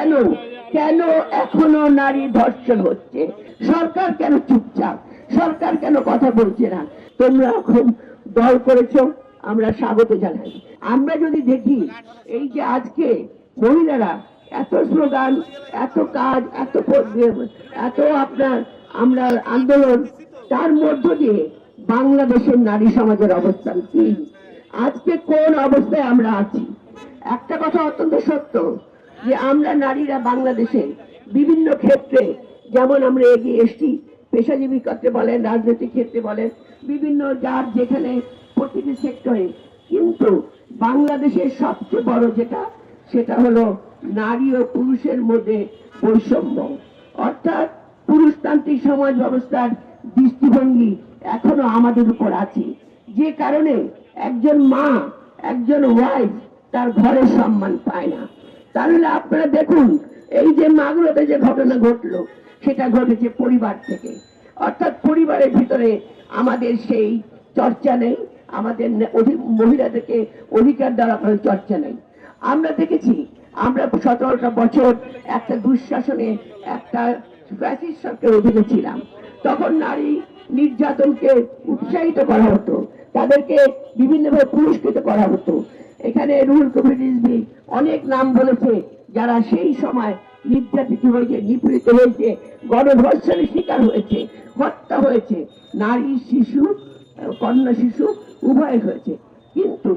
কেন? কেন এখনও নারী ধর্ষণ হচ্ছে? সরকার কেন চুপচাপ? সরকার কেন কথা বলছে না? তোমরা খুব দল করেছ, আমরা স্বাগত জানাই। আমরা যদি দেখি এই যে আজকে মহিলারা এত স্লোগান, এত কাজ, এত এত আপনার আমরা আন্দোলন, তার মধ্য দিয়ে বাংলাদেশের নারী সমাজের অবস্থান কি? আজকে কোন অবস্থায় আমরা আছি? একটা কথা অত্যন্ত সত্য যে আমরা নারীরা বাংলাদেশে বিভিন্ন ক্ষেত্রে যেমন আমরা এগিয়ে এসছি, পেশাজীবী ক্ষেত্রে বলেন, রাজনৈতিক ক্ষেত্রে বলেন, বিভিন্ন যার যেখানে প্রতিটি সেক্টরে। কিন্তু বাংলাদেশের সবচেয়ে বড় যেটা, সেটা হলো নারী ও পুরুষের মধ্যে বৈষম্য। অর্থাৎ পুরুষতান্ত্রিক সমাজ ব্যবস্থার দৃষ্টিভঙ্গি এখনও আমাদের উপর আছে। যে কারণে একজন মা, একজন ওয়াইফ তার ঘরের সম্মান পায় না। তাহলে আপনারা দেখুন, এই যে মাগুরাতে যে ঘটনা ঘটলো, সেটা ঘটেছে পরিবার থেকে। অর্থাৎ পরিবারের ভিতরে আমাদের সেই চর্চা নেই, আমাদের মহিলাদেরকে অধিকার দেওয়ার কোনো চর্চা নেই। আমরা দেখেছি, আমরা সতেরোটা বছর একটা দুঃশাসনে একটা ফ্যাসিস্ট সরকারের অধীনে ছিলাম। তখন নারী নির্যাতনকে উৎসাহিত করা হতো, তাদেরকে বিভিন্নভাবে পুরস্কৃত করা হতো। এখানে রুহুল কবির রিজভী অনেক নাম বলেছে, যারা সেই সময় নির্যাতিত হয়েছে, নিপীড়িত হয়েছে, গণধর্ষণের শিকার হয়েছে, হত্যা হয়েছে, নারী, শিশু, কন্যা, শিশু, উভয় হয়েছে। কিন্তু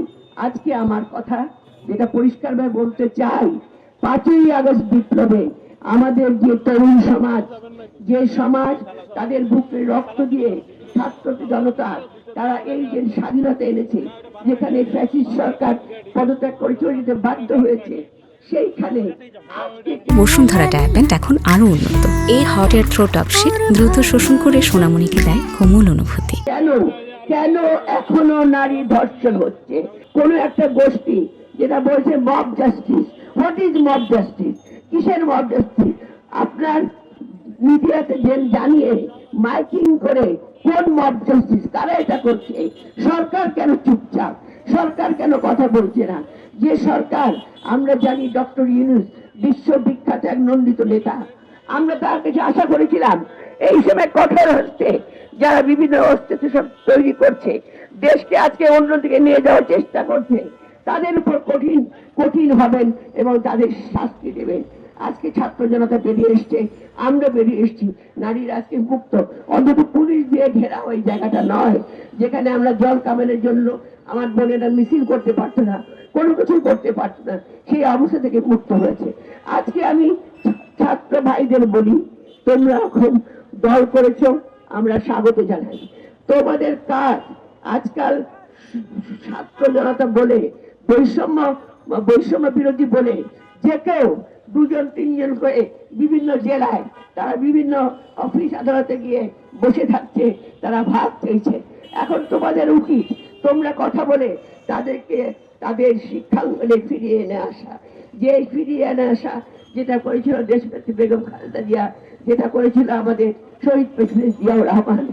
আজকে আমার কথা যেটা পরিষ্কারভাবে বলতে চাই, পাঁচই আগস্ট বিপ্লবে আমাদের যে তরুণ সমাজ, যে সমাজ তাদের বুকে রক্ত দিয়ে ছাত্র জনতা তারা এই যে স্বাধীনতা এনেছে যেখানে ফ্যাসিস্ট সরকার পদত্যাগ করে চলে যেতে বাধ্য হয়েছে সেইখানে বসুন্ধরা ট্যাবলেট এখন আরও উন্নত। এই হট এয়ার থ্রো টপ শীত দ্রুত শোষণ করে সোনামণিকে দেয় কোমল অনুভূতি। কেন কেন এখনও নারী ধর্ষণ হচ্ছে? কোন একটা গোষ্ঠী যেটা বলছে mob justice what is mob justice কিসের মব জাস্টিস আপনার মিডিয়াতে জানিয়ে মাইকিং করে কোন মব জাস্টিস কারা এটা করছে? সরকার কেন চুপচাপ? সরকার কেন কথা বলছে না? যে সরকার, আমরা জানি ডক্টর ইউনুস বিশ্ববিখ্যাত এক নন্দিত নেতা। আমরা তার কাছে আশা করেছিলাম, এই সময় কঠোর হচ্ছে যারা বিভিন্ন অস্তিত্ব সব তৈরি করছে, দেশকে আজকে অন্যদিকে নিয়ে যাওয়ার চেষ্টা করছে, তাদের উপর কঠিন কঠিন হবেন এবং তাদের শাস্তি দেবেন। আজকে ছাত্র জনতা বেরিয়ে এসছে, আমরা বেরিয়ে এসছি। নারীরা আজকে মুক্ত ঘেরা ওই জায়গাটা নয়। যেখানে আমরা জল কামানের জন্য আমার বোনেরা মিছিল করতে পারতো না, কোনো কিছু করতে পারতো না, সেই অবস্থা থেকে মুক্ত হয়েছে। আজকে আমি ছাত্র ভাইদের বলি, তোমরা খুব দল করেছ, আমরা স্বাগত জানাই। তোমাদের কাজ, আজকাল ছাত্র জনতা বলে, বৈষম্য বৈষম্য বিরোধী বলে যে কেউ দুজন, তিনজন করে বিভিন্ন জেলায় তারা বিভিন্ন অফিস আদালতে গিয়ে বসে থাকছে, তারা ভাগ চেয়েছে এখন তোমাদের উচিত তোমরা কথা বলে তাদেরকে তাদের শিক্ষাঙ্গনে ফিরিয়ে এনে আসা। যে ফিরিয়ে এনে আসা, যেটা করেছিল দেশনেত্রী বেগম খালেদা জিয়া, যেটা করেছিল আমাদের শহীদ প্রেসিডেন্ট জিয়াউর রহমান